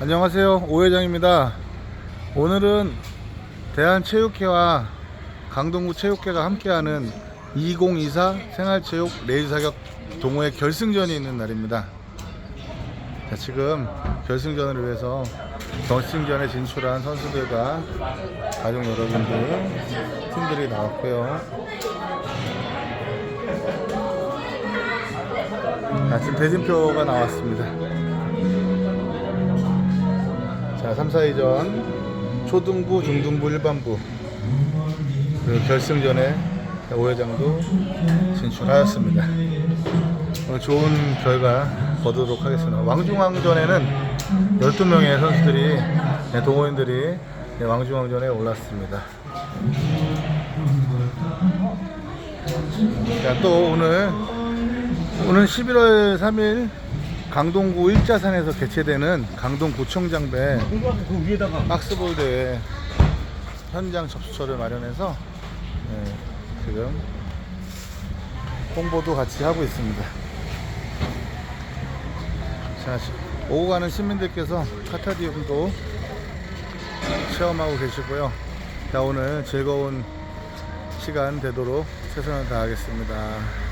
안녕하세요. 오회장입니다. 오늘은 대한체육회와 강동구 체육회가 함께하는 2024 생활체육 레일 사격 동호회 결승전이 있는 날입니다. 자, 지금 결승전을 위해서 결승전에 진출한 선수들과 가족 여러분들 팀들이 나왔고요. 자, 지금 대진표가 나왔습니다 자, 3, 4위전 초등부, 중등부, 일반부 그 결승전에 오회장도 진출하였습니다. 오늘 좋은 결과 거두도록 하겠습니다. 왕중왕전에는 12명의 선수들이 네, 동호인들이 네, 왕중왕전에 올랐습니다. 자, 또 오늘 오늘 11월 3일 강동구 일자산에서 개최되는 강동구청장배 그 위에다가 박스볼 대회 현장 접수처를 마련해서 네, 지금 홍보도 같이 하고 있습니다. 자, 시- 오고 가는 시민들께서 카타디움도 체험하고 계시고요. 자, 오늘 즐거운 시간 되도록 최선을 다하겠습니다.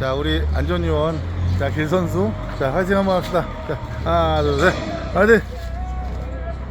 자, 우리 안전요원, 자, 길 선수, 자, 화이팅 한번 합시다. 자, 하나, 둘, 셋, 화이팅!